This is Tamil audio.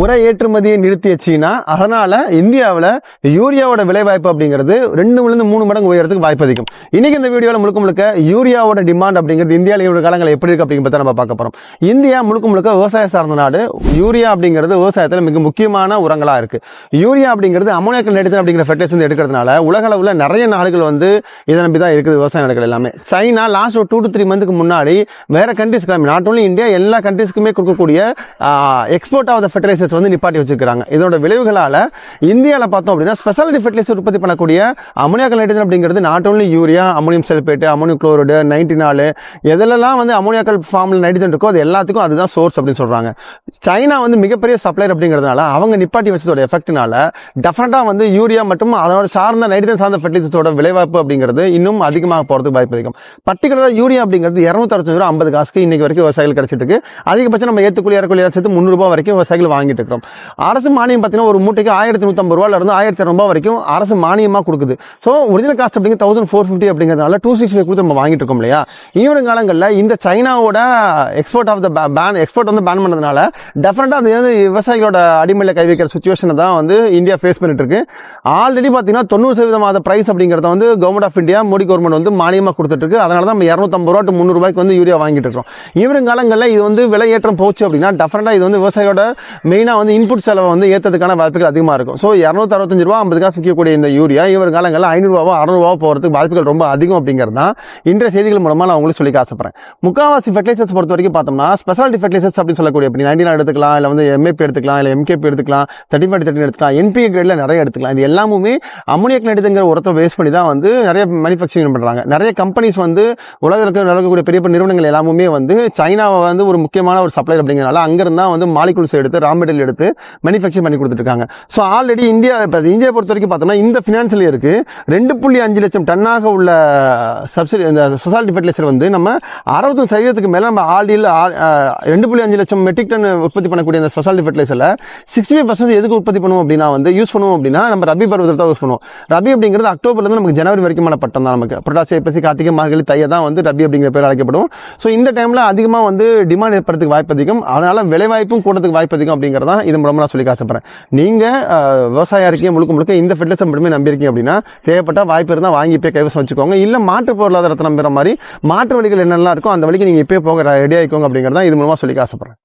உர ஏற்றுமதியை நிறுத்திய சீனா அதனால இந்தியாவில் யூரியாவோட விலைவாய்ப்பு அப்படிங்கிறது ரெண்டு இருந்து மூணு மடங்கு உயரத்துக்கு வாய்ப்பு அதிகம். இன்னைக்கு இந்த வீடியோவில் முழுக்க முழுக்க யூரியாவோட டிமாண்ட் அப்படிங்கிறது இந்தியாவில் இவ்வளோ காலங்கள் எப்படி இருக்கு அப்படிங்கிறத நம்ம பார்க்க போறோம். இந்தியா முழுக்க முழுக்க விவசாய சார்ந்த நாடு யூரியா அப்படிங்கிறது விவசாயத்தில் மிக முக்கியமான உரங்களாக இருக்கு. யூரியா அப்படிங்கிறது அமோனியாக்கள் நைட்ரஜன் அப்படிங்கிற ஃபெர்டிலைசர் எடுக்கிறதுனால உலக அளவில் நிறைய நாடுகள் வந்து இதை நம்பி தான் இருக்குது விவசாய நாடுகள் எல்லாமே. சைனா லாஸ்ட் ஒரு டூ டு த்ரீ மந்த்துக்கு முன்னாடி வேற கண்ட்ரிஸ்க்கு நாட் ஓன்லி இந்தியா எல்லா கண்ட்ரிஸ்க்குமே கொடுக்கக்கூடிய எக்ஸ்போர்ட் ஆஃப் த ஃபெர்டிலைசர்ஸ் வந்து நிப்பாட்டி வச்சிருக்காங்க இதோட விளைவுகளால் இந்தியாவில் பார்த்தோம் அப்படின்னா ஸ்பெஷாலிட்டி ஃபெர்டிலைசர் உற்பத்தி பண்ணக்கூடிய அமோனியாக்கள் நைட்ரஜன் அப்படிங்கிறது not only urea ammonium sulphate ammonium chloride நைன்டினாலு எதிலெல்லாம் வந்து அமோனியாக்கல் ஃபார்மில் நைட்ரஜன் இருக்கோ அது எல்லாத்துக்கும் அதுதான் சோர்ஸ் அப்படின்னு சொல்கிறாங்க சைனா வந்து மிகப்பெரிய சப்ளையர் அப்படிங்கிறதுனால அவங்க நிப்பாட்டி வச்சதோட எஃபெக்ட்னால டெஃபினட்டாக வந்து யூரியா மற்றும் அதோட சார்ந்த நைட்ரஜன் சார்ந்த ஃபெர்டிலைசர்ஸோட விளைவாய்ப்பு அப்படிங்கிறது இன்னும் அதிகமாக போகிறதுக்கு வாய்ப்பு அதிகம். பர்டிகுலராக யூரியா அப்படிங்கிறது இரநூத்தறுபது ரூபா ஐம்பது காசுக்கு இன்னைக்கு வரைக்கும் விவசாயிகள் கிடைச்சிட்டு இருக்கு. அதிகபட்சம் நம்ம ஏற்றுக்குள்ளி இறக்குள்ளி சேர்த்து முந்நூறுபா வரைக்கும் விவசாயிகள் வாங்கி வாங்கிட்டு இருக்கிறோம். அரசு மானியம் பார்த்தீங்கன்னா ஒரு மூட்டைக்கு ஆயிரத்தி நூற்றம்பது ரூபாயிலிருந்து இருந்து ஆயிரத்தி இரநூறுபா வரைக்கும் அரசு மானியமாக கொடுக்குது. ஸோ ஒரிஜினல் காஸ்ட் அப்படிங்க தௌசண்ட் ஃபோர் ஃபிஃப்டி அப்படிங்கிறதுனால டூ சிக்ஸ்டி ஃபைவ் கொடுத்து நம்ம வாங்கிட்டு இருக்கோம் இல்லையா? ஈவினிங் காலங்களில் இந்த சைனாவோட export of the ban export வந்து பேன் பண்ணதுனால டெஃபினட்டாக அது வந்து விவசாயிகளோட அடிமையில் கை வைக்கிற சுச்சுவேஷனை தான் வந்து இந்தியா ஃபேஸ் பண்ணிட்டு இருக்கு. ஆல்ரெடி பார்த்தீங்கன்னா தொண்ணூறு சதவீதமாத ப்ரைஸ் அப்படிங்கிறத வந்து government of India Modi government வந்து மானியமாக கொடுத்துட்டு இருக்கு. அதனால தான் நம்ம இரநூத்தம்பது ரூபா டு முந்நூறுபாய்க்கு வந்து யூரியா வாங்கிட்டு இருக்கோம் ஈவினிங் காலங்களில் இது வந்து விலை ஏற்றம் போச்சு அப்படின்னா டெஃபினட்டாக இது வந்து விவசாயியோட மெயினாக வந்து இன்புட் செலவை வந்து ஏற்றதுக்கான வாய்ப்புகள் அதிகமாக இருக்கும். ஸோ இரநூத்தி அறுபத்தஞ்சு ரூபா ஐம்பது காசு விற்கக்கூடிய இந்த யூரியா இவர் காலங்களில் ஐநூறுரூவா அறநூறுவா போகிறதுக்கு வாய்ப்புகள் ரொம்ப அதிகம் அப்படிங்கிறது தான் இன்றைய செய்திகள் மூலமாக நான் உங்களுக்கு சொல்லி ஆசைப்படுறேன். முக்காவாசி ஃபெர்டிலைசர்ஸ் பொறுத்த வரைக்கும் பார்த்தோம்னா ஸ்பெஷாலிட்டி ஃபெர்டிலைசர்ஸ் அப்படின்னு சொல்லக்கூடிய இப்போ நைன்டி எடுத்துக்கலாம் இல்லை வந்து எம்ஏபி எடுத்துக்கலாம் இல்லை எம்கேபி எடுத்துக்கலாம் தேர்ட்டி ஃபைவ் தேர்ட்டி எடுத்துக்கலாம் என்பி கிரேடில் நிறைய எடுத்துக்கலாம். இது எல்லாமே அமோனியக் நைட்ரஜன்கிற உரத்தை பேஸ் பண்ணி தான் வந்து நிறைய மேனுஃபேக்சரிங் பண்ணுறாங்க நிறைய கம்பெனிஸ் வந்து உலகத்தில் நடக்கக்கூடிய பெரிய நிறுவனங்கள் எல்லாமே வந்து சைனாவை வந்து ஒரு முக்கியமான ஒரு சப்ளை அப்படிங்கிறனால அங்கிருந்து தான் வந்து மாலிகுல்ஸ் எடுத்து ரா மெட்டீரியல் எடுத்து மேனுஃபேக்சர் பண்ணி கொடுத்துருக்காங்க ஸோ ஆல்ரெடி இந்தியா இப்போ இந்தியா பொறுத்த வரைக்கும் பார்த்தோம்னா இந்த ஃபினான்ஸில் இருக்குது ரெண்டு புள்ளி அஞ்சு லட்சம் டன்னாக உள்ள சப்சிடி இந்த சொசாலிட்டி ஃபெர்டிலைசர் வந்து நம்ம அறுபது சதவீதத்துக்கு மேலே நம்ம ஆல்ரெடி ரெண்டு புள்ளி அஞ்சு லட்சம் மெட்ரிக் டன் உற்பத்தி பண்ணக்கூடிய அந்த ஸ்பெஷாலிட்டி ஃபெர்டிலைசரில் சிக்ஸ்டி ஃபைவ் பர்சன்ட் எதுக்கு உற்பத்தி பண்ணுவோம் அப்படின்னா வந்து யூஸ் பண்ணுவோம் அப்படின்னா நம்ம ரபி பருவத்தில் தான் யூஸ் பண்ணுவோம். ரபி அப்படிங்கிறது அக்டோபர்லேருந்து நமக்கு ஜனவரி வரைக்குமான பட்டம் தான் நமக்கு. புரட்டாசி ஐப்பசி கார்த்திகை மார்கழி தையை தான் வந்து ரபி அப்படிங்கிற பேர் அழைக்கப்படும். ஸோ இந்த டைமில் அதிகமாக வந்து டிமாண்ட் ஏற்படுறதுக்கு வாய்ப்பு அதிகம். அதனால் விலைவாய்ப்பும் கூடத்துக்கு வாய்ப்பு அதிகம் அப்படிங்கிறதான் இது மூலமாக நான் சொல்லி ஆசைப்படுறேன் நீங்கள் விவசாயம் இருக்கீங்க முழுக்க முழுக்க இந்த ஃபெர்டிலைசர் மட்டுமே நம்பியிருக்கீங்க அப்படின்னா தேவைப்பட்ட வாய்ப்பு இருந்தால் வாங்கி இப்போ கைவசம் வச்சுக்கோங்க. இல்லை மாற்று பொருளாதாரத்தை நம்புகிற மாதிரி மாற்று வழிகள் என்னெல்லாம் இருக்கோ அந்த வழிக்கு நீங்கள் இப்போ போக ரெடி ஆகிக்கோங்க அப்படிங்கிறதான் இது மூலமாக சொல்லி ஆசைப்படுறேன்